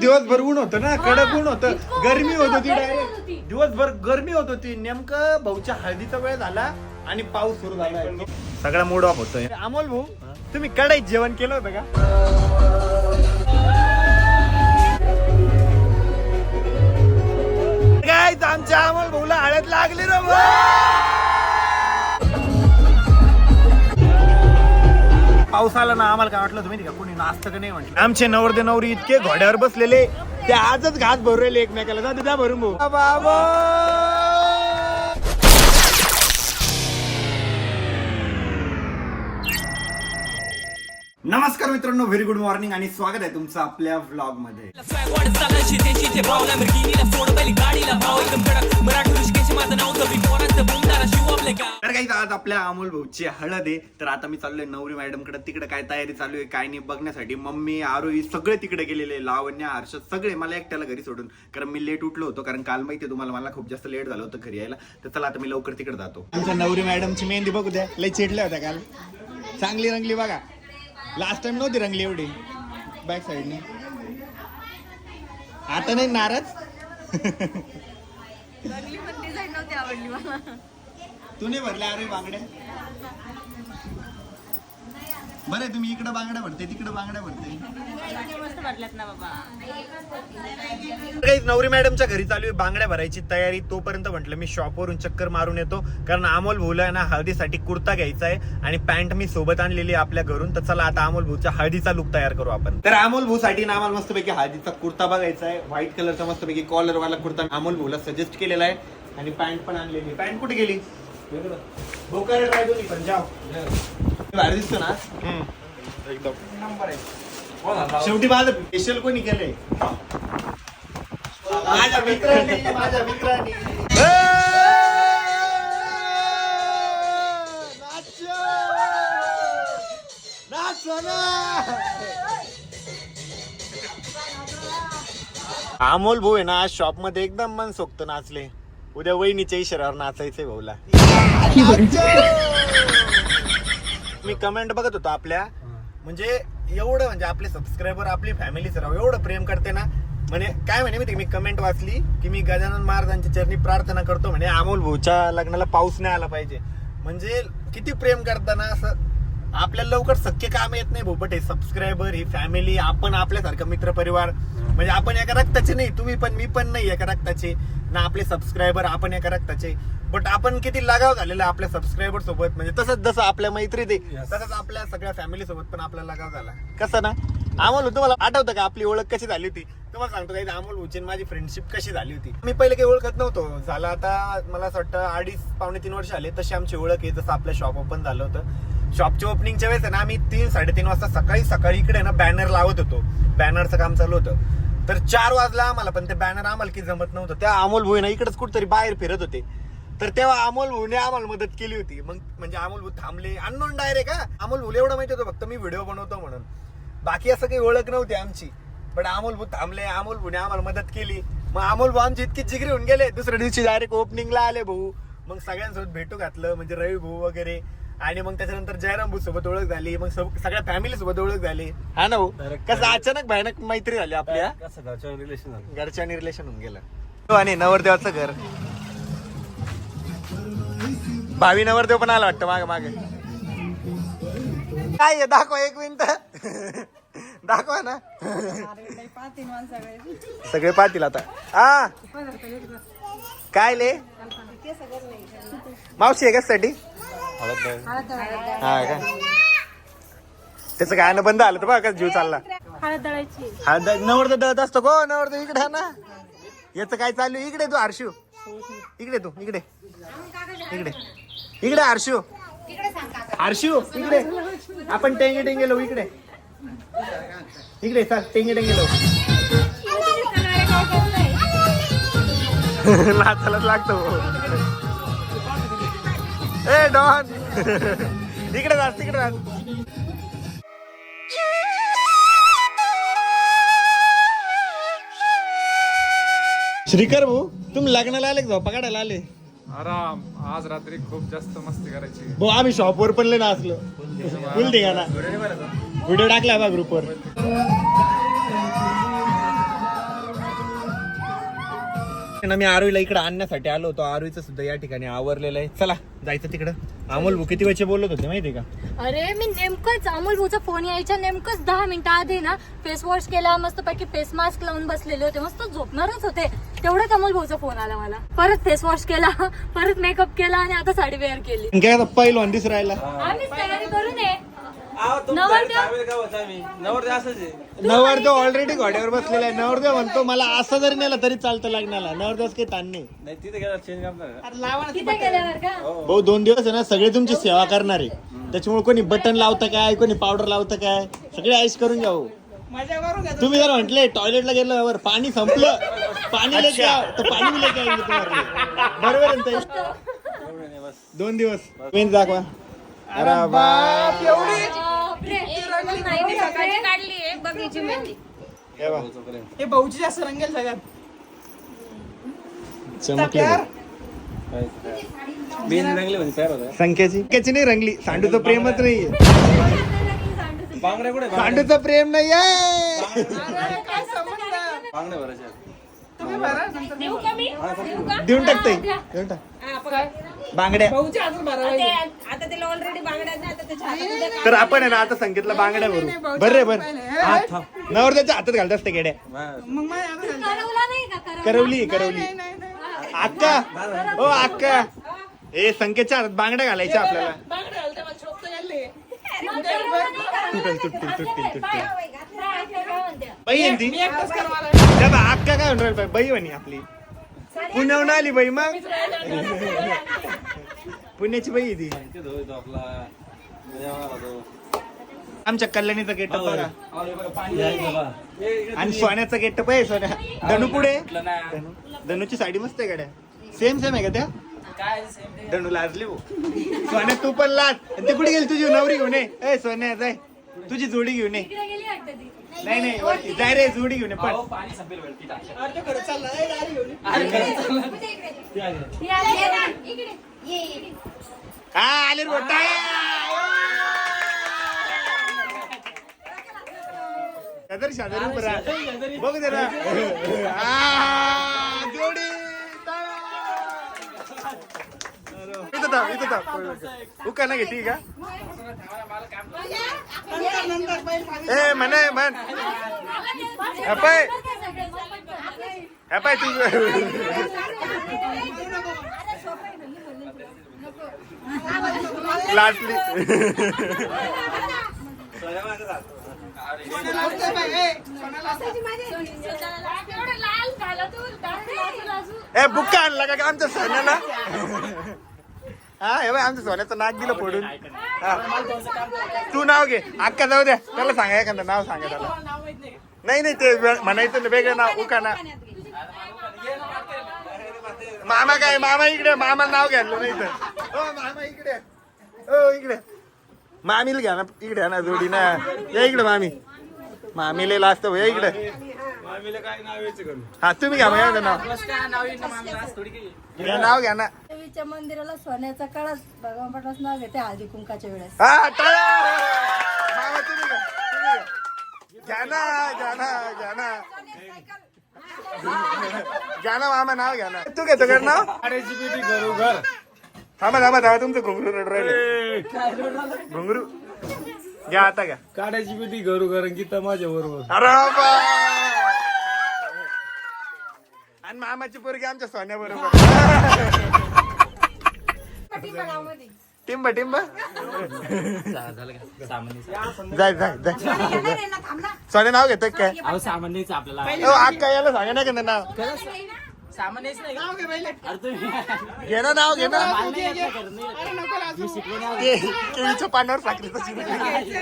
दिवसभर ऊन होतं ना कडक ऊन होतं. इतकं गरमी होत होती गरमी. दिवसभर गरमी होत होती. नेमकं भाऊच्या हळदीचा वेळ झाला आणि पाऊस सुरू झाला. सगळा मूड ऑफ होतोय. अमोल भाऊ तुम्ही कडाईत जेवण केलं होतं का? काय आमच्या अमोल भाऊला हळद लागली रे भाऊ. पाऊस आला ना आम्हाला काय वाटलं तुम्ही का? कोणी नाचतं का नाही म्हटलं. आमचे नवरदे नवरी इतके घोड्यावर बसलेले ते आजच घास भरू राहिले एकमेकाला. जा द्या भरून भाऊ. बाबा! नमस्कार मित्रांनो व्हेरी गुड मॉर्निंग आणि स्वागत आहे तुमचं आपल्या व्लॉगमध्ये तर काही आज आपल्या अमोल भाऊची हळद आहे. तर आता मी चाललोय नवरी मॅडमकडे तिकडे काय तयारी चालू आहे काय नाही बघण्यासाठी. मम्मी आरोही सगळे तिकडे गेलेले लावण्य हर्षद सगळे मला एकट्याला घरी सोडून. कारण मी लेट उठलो होतो कारण काल माहिती तुम्हाला मला खूप जास्त लेट झालं होतं घरी यायला. तर चला आता मी लवकर तिकडे जातो. आमच्या नवरी मॅडमची मेहंदी बघू द्या. लय चिडल्या होत्या काल. चांगली रंगली बघा. लास्ट टाइम नव्हती रंगली एवढी. बॅक साईडने आता नाही नाराज? तू नाही भरल्या? अरे बांगड्या बरं आहे, तुम्ही इकडे बांगड्या भरते तिकडे बांगड्या भरते काही नवरी मॅडमच्या घरी चालू आहे बांगड्या भरायची तयारी. तोपर्यंत म्हटलं मी शॉपवरून चक्कर मारून येतो. कारण अमोल भाऊला आहे ना हळदीसाठी कुर्ता घ्यायचा आहे आणि पॅन्ट मी सोबत आणलेली आहे आपल्या घरून. तर चला आता अमोल भाऊच्या हळदीचा लुक तयार करू आपण. तर अमोल भू साठी ना आम्हाला मस्तपैकी हळदीचा कुर्ता बघायचा आहे. व्हाईट कलरचा मस्तपैकी कॉलर वाला कुर्ता अमोल भूला सजेस्ट केलेला आहे. आणि पॅन्ट पण आणलेली पॅन्ट कुठे गेली? बोकारे ट्राय दोन्ही पण जाव भारी दिसतो ना? एकदम. नंबर आहे शेवटी माझं स्पेशल कोणी केलंय? माझ्या मित्राने माझ्या मित्राने. अमोल भाऊ आहे ना आज शॉपमध्ये एकदम मन सोक्त नाचले. उद्या वहिनीच्या इशाऱ्यावर नाचायचंय भाऊला. मी कमेंट बघत होतो आपल्या. म्हणजे एवढं म्हणजे आपले सबस्क्रायबर आपली फॅमिली राव एवढं प्रेम करते ना. म्हणे काय म्हणे माहिती का, मी कमेंट वाचली की मी गजानन महाराजांच्या चरणी प्रार्थना करतो म्हणे अमोल भाऊच्या लग्नाला पाऊस नाही आला पाहिजे. म्हणजे किती प्रेम करताना असं आपल्याला लवकर सख्य काम येत नाही बट हे सबस्क्रायबर ही फॅमिली आपण आपल्यासारखं मित्र परिवार म्हणजे आपण एका रक्ताचे नाही तुम्ही पण मी पण नाही एका रक्ताचे. ना आपले सबस्क्रायबर आपण एका रक्ताचे. बट आपण किती लगाव झालेला आपल्या सबस्क्रायबर सोबत. म्हणजे तसंच जसं आपल्या मैत्रीत आहे तसंच आपल्या सगळ्या फॅमिली सोबत पण आपला लगाव झाला. कसं ना? अमोल तुम्हाला आठवतं का? आपली ओळख कशी झाली होती? तुम्हाला सांगतो काही अमोल उच्चन माझी फ्रेंडशिप कशी झाली होती? मी पहिले काही ओळखत नव्हतो. झालं आता मला असं वाटतं अडीच पावणे तीन वर्ष आले तशी आमची ओळख आहे. जसं आपलं शॉप ओपन झालं होतं. शॉपच्या ओपनिंगच्या वेळेस आहे ना आम्ही तीन साडेतीन वाजता सकाळी सकाळी इकडे ना बॅनर लावत होतो. बॅनरचं काम चालू होतं. तर चार वाजला आम्हाला पण ते बॅनर आम्हाला की जमत नव्हतं. त्या अमोल भाऊ ना इकडेच कुठतरी बाहेर फिरत होते. तर तेव्हा अमोल भूने आम्हाला मदत केली होती. मग म्हणजे अमोल भू थांबले. अननोन डायरेक्ट का अमोल भाऊ एवढं माहिती होतं फक्त मी व्हिडिओ बनवतो म्हणून. बाकी असं काही ओळख नव्हती आमची. पण अमोल भू थांबले. अमोल भाऊने आम्हाला मदत केली. मग अमोल भाऊ आमची इतकी जिगरी होऊन गेले. दुसऱ्या दिवशी डायरेक्ट ओपनिंगला आले भाऊ. मग सगळ्यांसोबत भेटू घातलं. म्हणजे रवी भाऊ वगैरे. आणि मग त्याच्यानंतर जयराम भाऊ सोबत ओळख झाली मग सब- सगळ्या फॅमिली सोबत ओळख झाली. हा ना भाऊ? कसं अचानक भयानक मैत्री झाली आपल्या? कसं घरच्या रिलेशन झालं? घरच्यानी रिलेशन होऊन गेलं. आणि नवरदेवाचं घर. भावी नवरदेव पण आला वाटतं मागे मागे. काय आहे? दाखवा एक मिनिट. दाखवा ना. सगळे पाहतील आता. आ? काय ले? मावशी आहे हा का त्याचं काय ना बंद आलं तर बघा जीव चालला. हळद दळायची. हा द- नवरदेव दळत असतो गो नवरदेव इकडे हा ना. याचं काय चालू? इकडे तू हर्षू इकडे तू इकडे. इकडे. इकडे हर्षू हर्षू इकडे. आपण टेंगे टेंगे लो इकडे. इकडे चल टेंगे टेंगे लो लाचालाच लागतो. ए डॉन. इकडे जा तिकडे जा. श्रीकर भाऊ तुम्ही लग्नाला आले का पकडायला आले. आराम. आज रात्री खूप जास्त मस्ती करायची. भाऊ आम्ही शॉपवर पण लय नाचलो. फुल ठिकाणा व्हिडिओ टाकला बा ग्रुपवर ना मी आरोईला इकडे आणण्यासाठी आलो होतो. आरोईचं सुद्धा या ठिकाणी आवरलेलं आहे. चला जायचं तिकडं. अमोल भाऊ किती वेळचे बोलत होते माहितीये का? अरे मी नेमकंच अमोल भाऊचा फोन यायच्या नेमकंच दहा मिनिटं आधी ना फेस वॉश केला मस्त पैकी फेस मास्क लावून बसलेले होते. मस्त झोपणारच होते. तेवढ्यात अमोल भाऊचा फोन आला मला. परत फेस वॉश केला परत मेकअप केला आणि आता साडी वेअर केली. काय आता पहिलवान दिस राहिला. आम्हीच तयारी करून ये. नवरदेव? असंच आहे. नवरदेव ऑलरेडी घोड्यावर बसलेला आहे. नवरदेव म्हणतो मला असं जरी नेलं तरी चालतं लागण्याला नवरदेवच काही ताण नाही. नाही तिथे गेला चेंज करणार तिथे गेल्यावर का? भाऊ दोन दिवस आहे ना सगळे तुमची सेवा करणार आहे. त्याच्यामुळे कोणी बटन लावतं काय? कोणी पावडर लावतं काय? सगळे आईस करून घ्या भाऊ. तुम्ही जर म्हटले टॉयलेटला गेल्यावर पाणी संपलं पाणी लेके आओ, तर पाणी लेके. बरोबर? दोन दिवस. दाखवा. अरे बाप काढली बघीची मेहंदी हे बघ. हे भाऊची जास्त रंगेल सगळ्यात. चमकले बघ. बिन रंगले म्हणजे तयार होता संख्याची. संख्याची नाही रंगली. सांडूचं प्रेमच नाहीये. बांगड्या कुठे? सांडूचं प्रेम नाहीये. बांगड्या. भरायच्या. तुम्ही भरा नंतर देऊ का मी? देऊ का? देऊन टाकते द्या. देऊन टाक. बांगड्या भाऊच्या हातून भरा पाहिजे. आता त्याला ऑलरेडी बांगड्या ना आता त्याच्या हातात तर आपण आहे ना आता संकेतला बांगड्या भरू बर रे बर नवरदेवच्या हातात घालत असते गेड्या मग माझ्या हातात घाल. करवला नाही का करवला? करवली करवली नाही नाही नाही अक्का ओ अक्का ए संकेतच्या हातात बांगड्या घालायच्या आपल्याला बांगड्या घालते मला शोभतं घालले. मग करवला नाही का? तुटतील तुटतील तुटतील तुटतील काय काय काय म्हणते? बाई आहे ना ती मी एकटाच करवाला त्या बा, अक्का काय म्हणणार बाई बाई म्हणे आपली पुण्याहून आली बाई मग? पुण्याची बाई ती. आमच्या कल्याणीचा गेटअप बघा आणि सोन्याचा गेटअप आहे सोन्या. धनू पुढे? धनूची साडी मस्त आहे गाड्या सेम सेम आहे का त्या? धनू लाजली हो. सोन्या तू पण लाज. आणि ते कुठे गेली तुझी नवरी घेऊन ये? सोन्या जाय. तुझी जोडी घेऊन ये. नाही नाही वरती. जाय रे जोडी घेऊन ये पण अर्ध्या खरं चालला ए, गाडी घेऊन ये. ती आली आहे ना. हा आले रे मोठा शेजारी शेजारी उभं राहा. बघ जरा आ, जोडी. इथं थांब इथं थांब. उका ना घेते का नंतर नंतर बैल मागे. ए म्हणे म्हण. अपाय अपाय तू लाटली. ए, बुक्का आणला का आमच्या सोन्याला? हा हे बाय आमच्या सोन्याचं नाक दिलं फोडून. हा. तू नाव घे. अक्का जाऊ द्या त्याला सांगा एखादं नाव सांगा त्याला. नाही नाही ते वे- म्हणायचं ना वेगळं नाव उका ना मामा काय मामा इकडे मामा नाव घ्यायला नाही तर. ओ मामा इकडे. ओ इकडे. मामीला घ्या ना इकडे ना जोडी ना. या इकडे मामी. मामीला लाजत या इकडे. हा तुम्ही घ्या मग या नाव. नाव घ्या ना. देवीच्या मंदिराला सोन्याचा कळस. भगवान पाटलाच नाव घेते हळदी कुंकाच्या वेळेस. हा टाळ्या! मामा तुम्ही घ्या, तुम्ही घ्या. घ्या ना घ्या ना घ्या ना. घ्या ना मामा नाव घ्या ना. तू घेतो कर नाव. थांबा थांबा थांबा तुमचं घुंगरू रड राहिले. घुंगरू. घ्या आता घ्या. काढायची पेटी घरू कारण गीता माझ्या बरोबर. अरे बा! आणि मामाची पोरगी आमच्या सोन्या बरोबर टिंब टिंब. जाय जाय जाय. सोन्या नाव घेतो काय? सामान्यच आपल्याला. ओ अक्का याला सांगा ना का नाव. सामान्यच नाही. नाव घे पहिले. अरे तुम्ही घे ना नाव घे ना. ते केळीच्या पानावर साखरेचं नाही.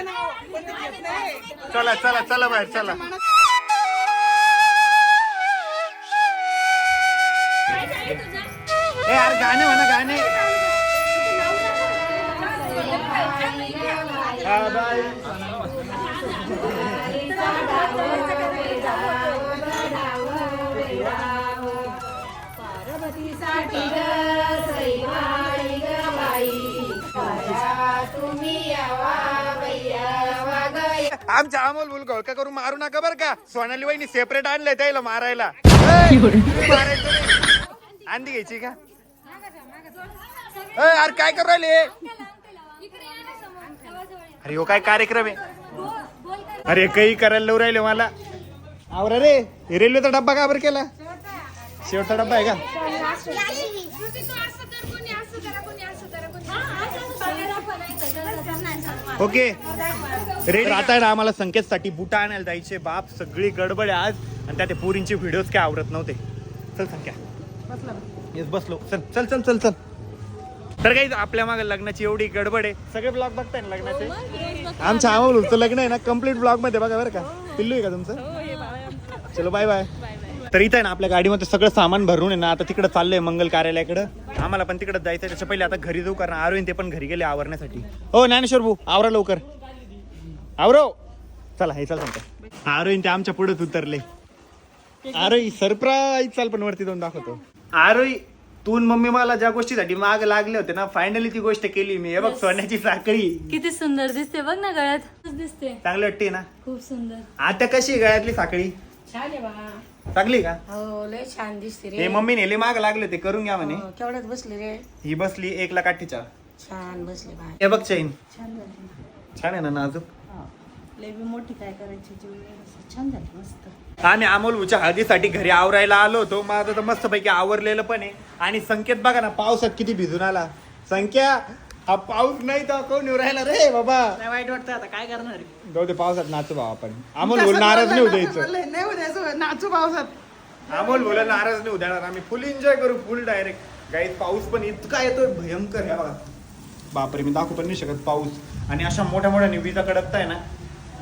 चला चला चला बाहेर चला. ए यार गाणे म्हणा गाणे. हा, आमच्या अमोल मुलगा का करून मारू नका बरं का. सोनाली वहिनी सेपरेट आणलंय त्याला मारायला. मारायचं अंडी घ्यायची का? अरे काय करू राहिले? अरे हो काय कार्यक्रम आहे? अरे काही करायला लावून राहिले मला. आवरा रे. रेल्वेचा डब्बा का बरं केला? शेवटचा डब्बा आहे का? ओके. रेडी आता आहे ना आम्हाला संकेतसाठी बुटा आणायला जायचे बाप सगळी गडबड आहे आज. आणि त्या ते पोरींचे व्हिडिओज काय आवडत नव्हते. चल संख्या येस बसलो. चल चल चल चल चल. तर काही आपल्या मागे लग्नाची एवढी गडबड आहे. सगळे ब्लॉग बघताय ना लग्नाचे? आमच्या आम्हाला लग्न आहे ना कंप्लीट ब्लॉगमध्ये बघा बरं का. पिल्लू आहे का तुमचं? चलो बाय बाय तर इथं आहे ना आपल्या गाडीमध्ये सगळं सामान भरून आहे ना आता तिकडे चाललंय मंगल कार्यालयाकडे. आम्हाला पण तिकडे जायचं त्याच्या पहिले आता घरी जाऊ कारण आरोईन ते पण घरी गेले आवरण्यासाठी. हो ज्ञानेश्वर भाऊ आवरा लवकर. आवरो. चला हे चल सांगतो. आरोईन ते आमच्या पुढेच उतरले. आरोई सरप्राईज चाल पण वरती जाऊन दाखवतो. आरोई तू मम्मी मला ज्या गोष्टीसाठी माग लागले होते ना फायनली ती गोष्ट केली मी. हे बघ सोन्याची साखळी. किती सुंदर दिसते बघ ना गळ्यात. दिसते. चांगली वाटते ना? खूप सुंदर. आता कशी आहे गळ्यातली साखळी? छान आहे बा चांगली का? हो लय छान दिसते हे मम्मी नेले माग लागले ते करून घ्या म्हणे. हो, केवढ्यात बसले रे. ही बसली एक लाख अठ्ठेचाळ. छान बसले बाय हे बघ चैन. छान झाली. छान आहे ना नाजूक? लय बी मोठी काय करायची छान झाली मस्त. आम्ही अमोल उच्या हळदीसाठी घरी आवरायला आलो होतो. माझं तर मस्त पैकी आवरलेलं पण आहे. आणि संकेत बघा ना पावसात किती भिजून आला. संख्या हा पाऊस नाही तर कोण येऊ राहिला रे बाबा? नाही वाईट वाटतं आता काय करणार? जाऊ दे पावसात नाचू बाबा आपण. अमोल बोल नाराज नाही होऊ द्यायचं. नाही उद्याचं नाचू पावसात. अमोल बोला नाराज नाही उद्या आम्ही फुल एन्जॉय करू फुल डायरेक्ट गाईत पाऊस पण इतका येतोय भयंकर आहे बघा बापरे मी दाखवू पण नाही शकत पाऊस. आणि अशा मोठ्या मोठ्या विजा कडकताय ना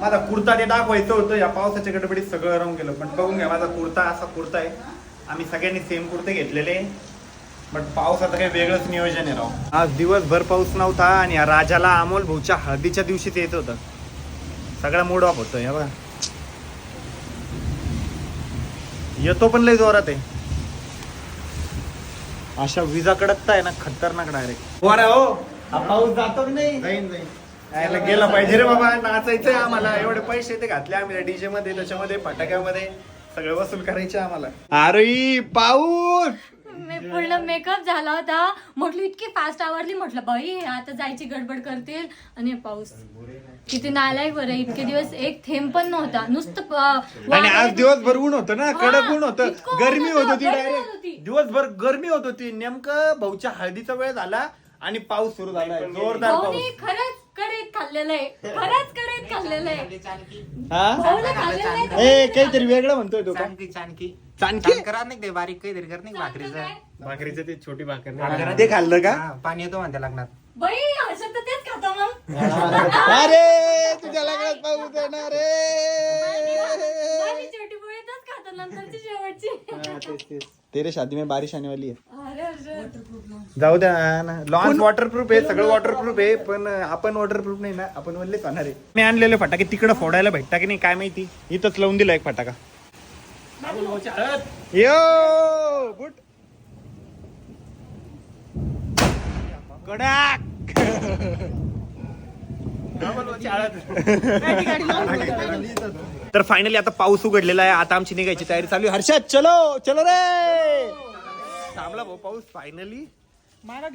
माझा कुर्ता ते दाखवायचं होतं या पावसाच्या गडबडीत सगळं राहून गेलं. पण बघून घ्या माझा कुर्ता असा कुर्ता आहे. आम्ही सगळ्यांनी सेम कुर्ते घेतलेले. बट पावसाचं काही वेगळंच नियोजन आहे राव. आज दिवसभर पाऊस नव्हता आणि या राजाला अमोल भाऊच्या हळदीच्या दिवशीच येत होतं. सगळा मूड ऑफ होतं हे बघा. येतो पण लय जोरात आहे. अशा विजा कडकताय ना खतरनाक डायरेक्ट हो हा पाऊस जातो की नाही? यायला गेला पाहिजे रे बाबा नाचायचंय आम्हाला. एवढे पैसे ते घातले आम्ही डीजे मध्ये त्याच्यामध्ये फटाक्यामध्ये. सगळं वसूल करायचे आम्हाला. अरे पाऊस! मी पूर्ण मेकअप झाला होता. म्हटलं इतकी फास्ट आवडली म्हटलं बाई आता जायची गडबड करतील. आणि पाऊस. किती नालायक बरं. इतके दिवस एक थेंब पण नव्हता. नुसतं प- आणि आज दिवसभर ऊन होतं ना? कडक ऊन होतं. इतकं ऊन गरमी होतं, होत होती गरमी होत डायरेक्ट होती. दिवसभर गरमी होत होती. नेमकं भाऊच्या हळदीचा वेळ झाला आणि पाऊस सुरू झाला. जोरदार भाऊनी पाऊस. खरंच कडेत खाल्लेलं आहे. खरंच कडेत खाल्लेलं आहे. हा? भाऊला खाल्लेलं आहे ए काहीतरी वेगळं म्हणतोय तो का? चाणकी चाणकी चाणकी करा नाही ते बारीक काहीतरी कर नाही भाकरीचं. भाकरीचं ते छोटी भाकर ते खाल्लं का? हा, पाणी येतो म्हणते लागणार बाई हर्षद तर तेच खातो मग. अरे तुझ्या लग्नात पाऊस येणार माझी रे छोटी नंतरची शेवटची. तेरे शादी में बारिश आने वाली है. जाऊ द्या ना. लॉन्च वॉटरप्रूफ आहे सगळं वॉटरप्रूफ आहे पण आपण वॉटरप्रूफ नाही ना. आपण वल्लेच होणार आहे. मी आणलेले फटाके तिकडे फोडायला भेटता की नाही काय माहिती? इथंच लावून दिला एक फटाका. यो बुट. कडक तर फायनली आता पाऊस उघडलेला आहे. आता आमची निघायची तयारी चालू आहे. हर्षद चलो चलो रे! थांबला भाऊ पाऊस फायनली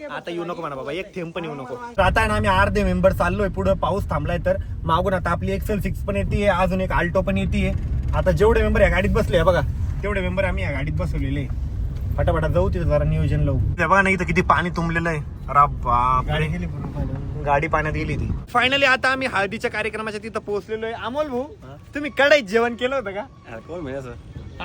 आता येऊ नको म्हणा बाबा एक थेंब पण येऊ नको. आता ना आम्ही अर्धे मेंबर चाललोय पुढे. पाऊस थांबलाय तर मागून आता आपली एक्सेल सिक्स पण येते अजून एक आल्टो पण येते आता जेवढे मेंबर या गाडीत बसले बघा तेवढे मेंबर आम्ही या गाडीत बसवलेले फटाफटा जाऊ तिथे जरा नियोजन लावू. बघा ना इथं किती पाणी तुंबलेलं आहे. अरे बाप गाडी पाण्यात गेली ती फायनली आता आम्ही हळदीच्या कार्यक्रमाच्या तिथं पोहोचलेलो आहे. अमोल भाऊ तुम्ही कडाईत जेवण केलं होतं का? कोण म्हणजे असं?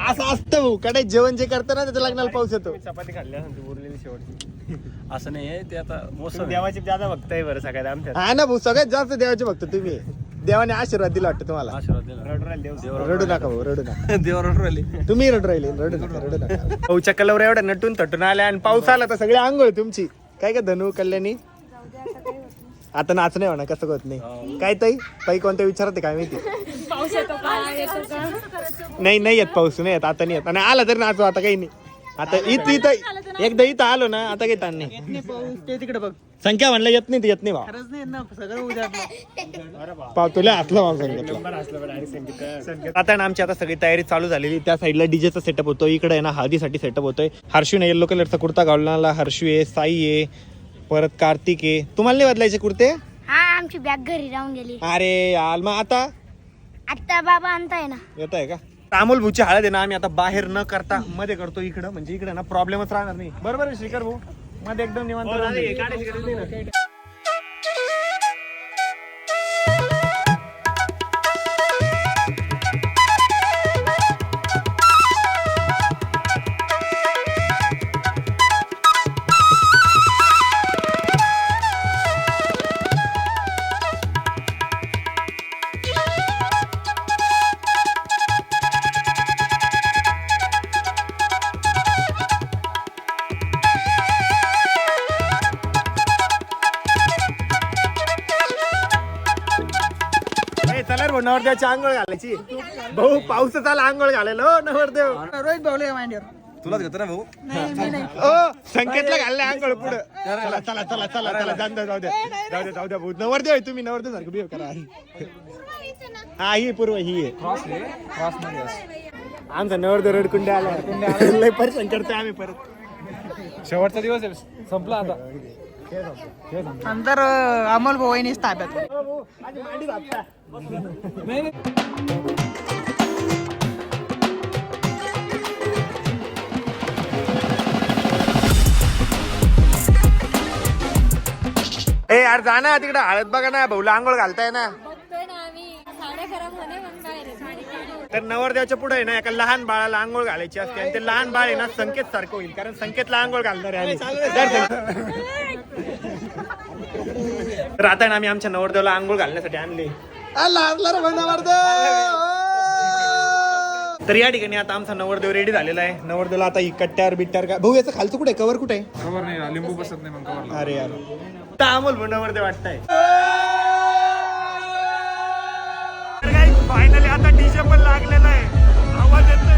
असं असतं भाऊ कडाईत जेवण जे करतं ना त्याच्या लग्नाला पाऊस येतो. चपाती खाल्ली असेल ती उरलेली शेवटची. असं नाही आहे ते आता मोसम देवाची ज्यादा भक्त आहे बरं सगळ्यात आमच्या हा ना भाऊ सगळ्यात जास्त देवाचे भक्त तुम्ही. देवाने आशीर्वाद दिला वाटतं तुम्हाला. आशीर्वाद दिला. रडून राहिले देव. रडू नका भाऊ रडू नका. देवावर राहिले. तुम्ही रडू राहिले रडू नका रडू नका. भाऊच्या कलवर एवढ्या नटून थटून आल्या आणि पाऊस आला तर सगळी आंघोळ तुमची. काय का धनू कल्याणी? आता नाच नाही म्हणा कसं होत नाही. काय ताई? ताई कोणत्या विचारते काय माहिती? नाही नाही येत पाऊस नाही येत आता नाही येत. आणि आला तरी नाचू आता काही नाही. आता इथं इथं एकदा इथं आलो ना आता काही ताण नाही नाही पाऊस ते तिकडे बघ. संख्या म्हणलं येत नाही ते येत नाही भाव खरंच नाही ना सगळं उद्या पाव तुला हसला भाव संकेतला आता ना आमची आता सगळी तयारी चालू झालेली. त्या साईडला डीजेचा सेटअप होतो इकडे आहे ना हळदीसाठी सेटअप होतोय. हर्षूने येल्लो कलरचा कुर्ता घालून हर्षू आहे साई आहे परत कार्तिक आहे तुम्हाला नाही बदलायचे कुर्ते? हा आमची बॅग घरी राहून गेली. अरे यार मग आता? आता बाबा आणताय ना. येत आहे का? अमोल भाऊची हळद आहे ना आम्ही आता बाहेर न करता मध्ये करतो इकडं. म्हणजे इकडे ना प्रॉब्लेमच राहणार नाही. बरोबर आहे श्रीकर भाऊ? मध्ये एकदम निवांत नवरदेवाची आंघोळ घालायची. भाऊ पाऊस आला आंघोळ घालायला. हो नवरदेव. रोहित भाऊले मांडीवर. तुलाच घेतो ना भाऊ? ओ संकेतला घालले आंघोळ पुढे. चला चला चला चला चला जाऊ द्या जाऊ द्या जाऊ द्या जाऊ द्या भाऊ. नवरदेव आहे तुम्ही नवरदेव सारखं बिहेव करा. हा ही पूर्व ही आहे. आमचा नवरदेव रडकुंडे आला. लय परेशान करतोय आम्ही परत. शेवटचा दिवस आहे संपला आता. नंतर अमोल भाऊ वहिनीच ताब्यात ए यार जा ना तिकडे. हळद बघा ना भाऊला आंघोळ घालताय ना. तर नवरदेवाच्या पुढे ना एका लहान बाळाला आंघोळ घालायची असते आणि ते लहान बाळ आहे ना संकेत सारखं होईल. कारण संकेतला आंघोळ घालणार आहे. तर आता ना आम्ही आमच्या नवरदेवाला आंघोळ घालण्यासाठी आणले तर या ठिकाणी आता आमचा नवरदेव रेडी झालेला आहे. नवरदेवला आता ही कट्ट्यावर बिट्ट्यावर काय भाऊ याचं खालचं कुठे? कवर कुठे? आहे कवर नाही लिंबू बसत नाही मग अरे यार. तर अमोल भाऊ नवरदेव वाटतंय. फायनली आता डीजे पण लागलेला आहे. आवाज येतोय.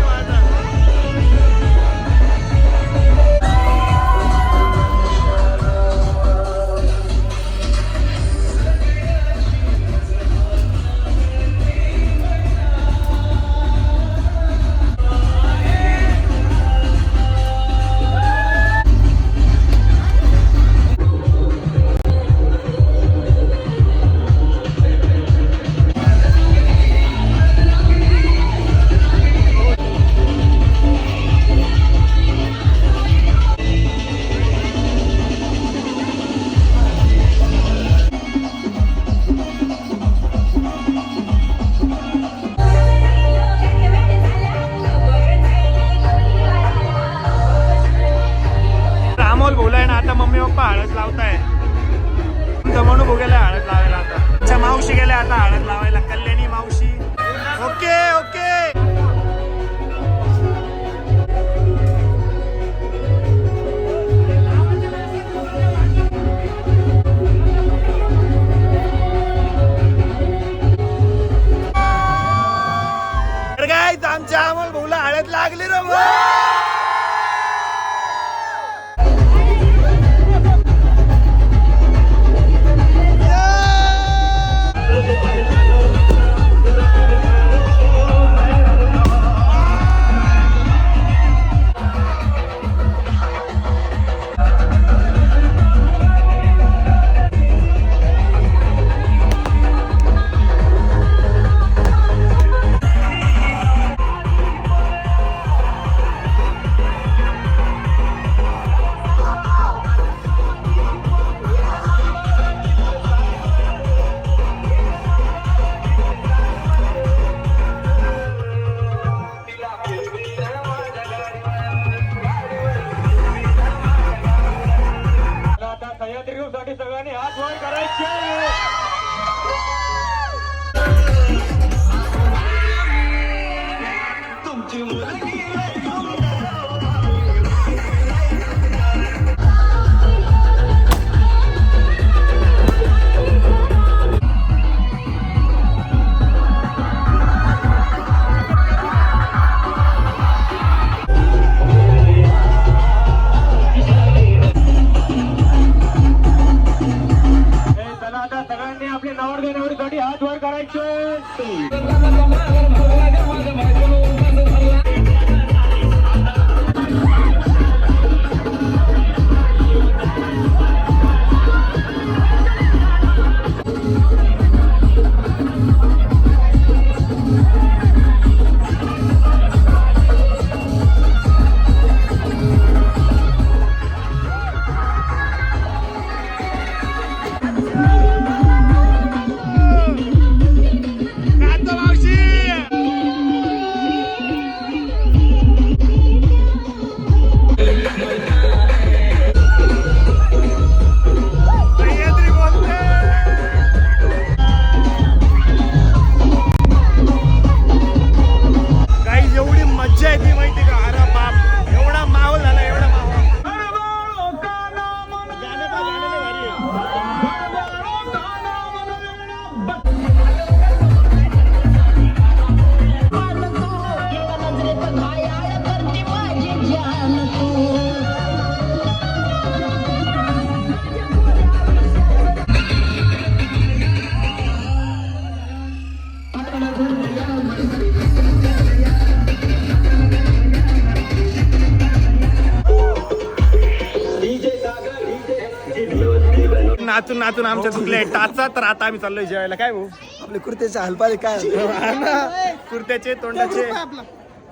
नाचून नाचून आमच्या चुकले टाचा तर आता आम्ही चाललोय जेवायला. काय भाऊ? आपले कुर्त्याचे हलपाले काय हा ना. कुर्त्याचे तोंडाचे.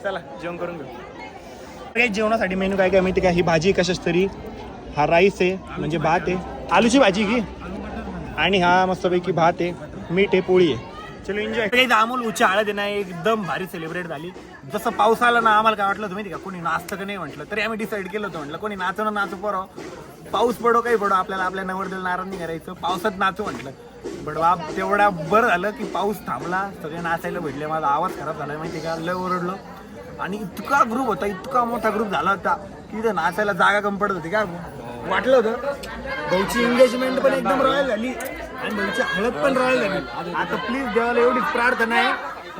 चला जेवण करून घेऊ. काही जेवणासाठी मेनू काय काय माहिती का? ही भाजी कशाच तरी हा राईस आहे म्हणजे भात आहे. आलूची भाजी की? आणि हा मस्तपैकी भात आहे मीठ आहे पोळी आहे. चलो एन्जॉय काही अमोल उच्च हळद आहे ना एकदम भारी सेलिब्रेट झाली. जसं पाऊस आला ना आम्हाला काय वाटलं होतं माहिती का? कोणी नाचतं का नाही म्हटलं? तरी आम्ही डिसाईड केलं होतं म्हटलं कोणी नाचो ना नाचू परो. पाऊस पडो काही पडो आपल्याला आपल्या नवरदेला नाराज नाही करायचं. पावसात नाचू म्हटलं. बड बाप तेवढा बरं झालं की पाऊस थांबला. सगळे नाचायला भेटले. माझा आवाज खराब झाला माहिती का? लय ओरडलो. आणि इतका ग्रुप होता इतका मोठा ग्रुप झाला होता की इथं नाचायला जागा कमी पडत होती का? वाटलं होतं. भाऊची एंगेजमेंट पण एकदम रॉयल झाली. आणि भाऊची हळद पण रॉयल झाली. आता प्लीज देवाला एवढीच प्रार्थना आहे.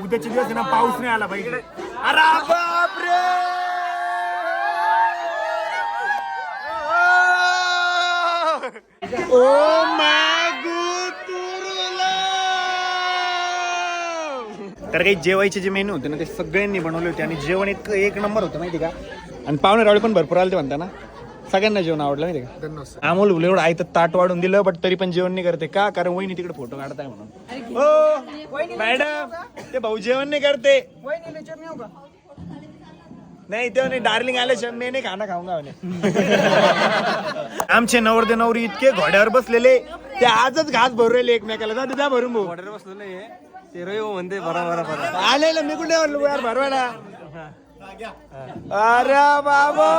उद्याच्या दिवस ना पाऊस नाही आला पाहिजे. अरे बापरे! तर काही जेवायचे जे मेनू होते ना ते सगळ्यांनी बनवले होते आणि जेवण इतकं एक नंबर होतं माहिती का? आणि पाहुणे रावळे पण भरपूर आले ते म्हणता ना. सगळ्यांना जेवण आवडलं माहिती का? अमोल भुले एवढं तर ताट वाढून दिलं बट तरी पण जेवण नाही करते. का? कारण वहिनी तिकडे फोटो काढताय म्हणून. हो मॅडम ते भाऊ जेवण नाही करते. नाही ते नाही डार्लिंग आले मी नाही खाना खाऊंगा म्हणे आमचे नवरदे नवरी इतके घोड्यावर बसलेले ते आजच घास भरू राहिले एकमेकाला. जा भरून भाऊ. बसलो नाही ते रवी म्हणते बरा बरा बरा आलेलं मी कुठे म्हणलो यार भरवाडा. अरे बाबा!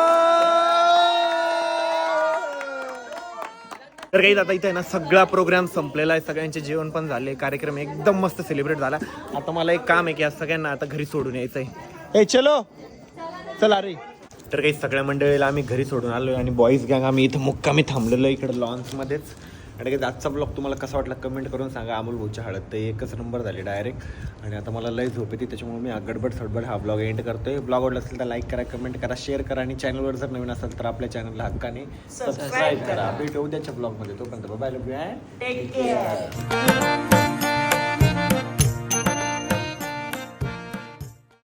तर काही आता इथे ना सगळा प्रोग्राम संपलेला आहे. सगळ्यांचे जेवण पण झाले. कार्यक्रम एकदम मस्त सेलिब्रेट झाला. आता मला एक काम आहे की आज सगळ्यांना आता घरी सोडून यायचं आहे ए चलो. चला रे तर काही सगळ्या मंडळीला आम्ही घरी सोडून आलो आणि बॉईज गँग आम्ही इथं मुक्कामी थांबलेलो इकडे लॉन्चमध्येच आणि काही आजचा ब्लॉग तुम्हाला कसा वाटला कमेंट करून सांगा. अमोल भाऊच्या हळद तर एकच नंबर झाली डायरेक्ट आणि आता मला लय झोप येते त्याच्यामुळे मी गडबड सडबड हा ब्लॉग एंड करतोय. ब्लॉग आवडला असेल तर लाईक करा कमेंट करा शेअर करा. आणि चॅनलवर जर नवीन असेल तर आपल्या चॅनलला हक्काने सबस्क्राईब करा. भेटू उद्याच्या ब्लॉगमध्ये तोपर्यंत बाय लव्ह यू